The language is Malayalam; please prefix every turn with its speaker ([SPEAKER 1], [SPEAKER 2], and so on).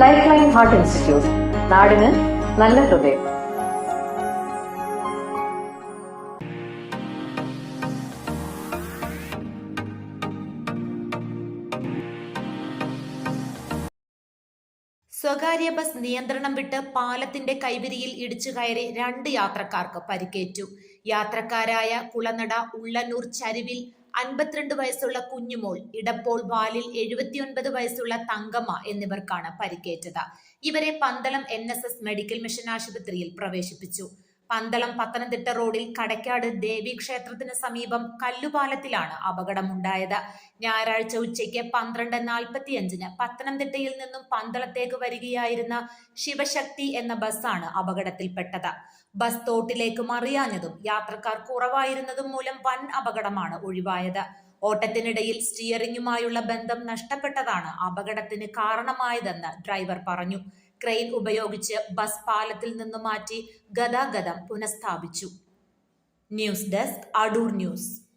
[SPEAKER 1] ലൈഫ് ലൈൻ ഹാർട്ട് ഇൻസ്റ്റിറ്റ്യൂട്ട് നാടിന് നല്ല ഹൃദയം.
[SPEAKER 2] സ്വകാര്യ ബസ് നിയന്ത്രണം വിട്ട് പാലത്തിന്റെ കൈവരിയിൽ ഇടിച്ചു കയറി രണ്ട് യാത്രക്കാർക്ക് പരിക്കേറ്റു. യാത്രക്കാരായ കുളനട ഉള്ളന്നൂർ ചരിവിൽ അൻപത്തിരണ്ട് വയസ്സുള്ള കുഞ്ഞുമോൾ ഇടപ്പോൾ വാലിൽ എഴുപത്തിയൊൻപത് വയസ്സുള്ള തങ്കമ്മ എന്നിവർക്കാണ് പരിക്കേറ്റത്. ഇവരെ പന്തളം എൻ മെഡിക്കൽ മിഷൻ ആശുപത്രിയിൽ പ്രവേശിപ്പിച്ചു. പന്തളം പത്തനംതിട്ട റോഡിൽ കടക്കാട് ദേവി ക്ഷേത്രത്തിന് സമീപം കല്ലുപാലത്തിലാണ് അപകടമുണ്ടായത്. ഞായറാഴ്ച ഉച്ചയ്ക്ക് പന്ത്രണ്ട് നാൽപ്പത്തിയഞ്ചിന് പത്തനംതിട്ടയിൽ നിന്നും പന്തളത്തേക്ക് വരികയായിരുന്ന ശിവശക്തി എന്ന ബസ്സാണ് അപകടത്തിൽപ്പെട്ടത്. ബസ് തോട്ടിലേക്ക് മറിയാഞ്ഞതും യാത്രക്കാർ കുറവായിരുന്നതും മൂലം വൻ അപകടമാണ് ഒഴിവായത്. ഓട്ടത്തിനിടയിൽ സ്റ്റിയറിംഗുമായുള്ള ബന്ധം നഷ്ടപ്പെട്ടതാണ് അപകടത്തിന് കാരണമായതെന്ന് ഡ്രൈവർ പറഞ്ഞു. ക്രെയിൻ ഉപയോഗിച്ച് ബസ് പാലത്തിൽ നിന്ന് മാറ്റി ഗതാഗതം പുനഃസ്ഥാപിച്ചു. News desk Adoor news.